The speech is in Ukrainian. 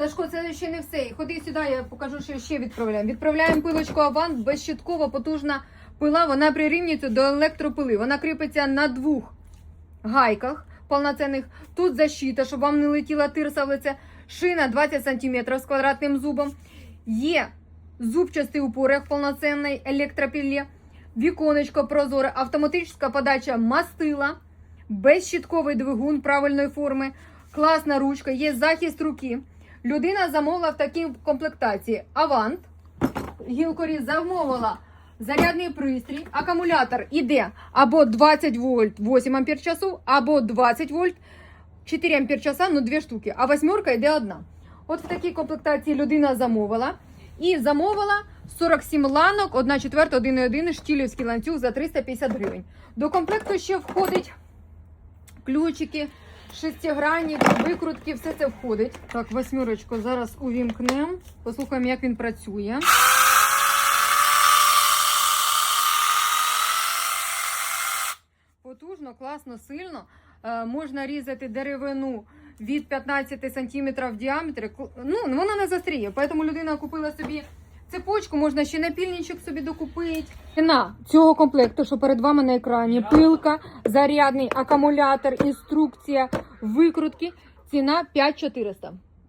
Сашко, це ще не все. Ходи сюди, я покажу, що ще відправляємо. Відправляємо пилочку Авант, безщиткова, потужна пила. Вона прирівнюється до електропили. Вона кріпиться на двох гайках повноцінних. Тут защита, щоб вам не летіла тирса в лице. Шина 20 см з квадратним зубом. Є зубчастий упор повноцінний електропілі. Віконечко прозоре, автоматична подача мастила, безщітковий двигун правильної форми, класна ручка, є захист руки. Людина замовила в такій комплектації Авант. Гілкоріз замовила зарядний пристрій. Акумулятор іде або 20 вольт 8 ампер часу, або 20 вольт 4 ампер часа, ну дві штуки. А восьмерка йде одна. От в такій комплектації людина замовила. І замовила 47 ланок, 1 четверта, 1,1 штілівський ланцюг за 350 гривень. До комплекту ще входить ключики, шестигранні, викрутки, все це входить. Так, восьмерочку зараз увімкнемо. Послухаємо, як він працює. Потужно, класно, сильно. Е, можна різати деревину від 15 см в діаметрі. Ну, вона не застріє. Тому людина купила собі цепочку, можна ще напільничок собі докупити. Ціна цього комплекту, що перед вами на екрані, пилка, зарядний акумулятор, інструкція, викрутки. Ціна 5400.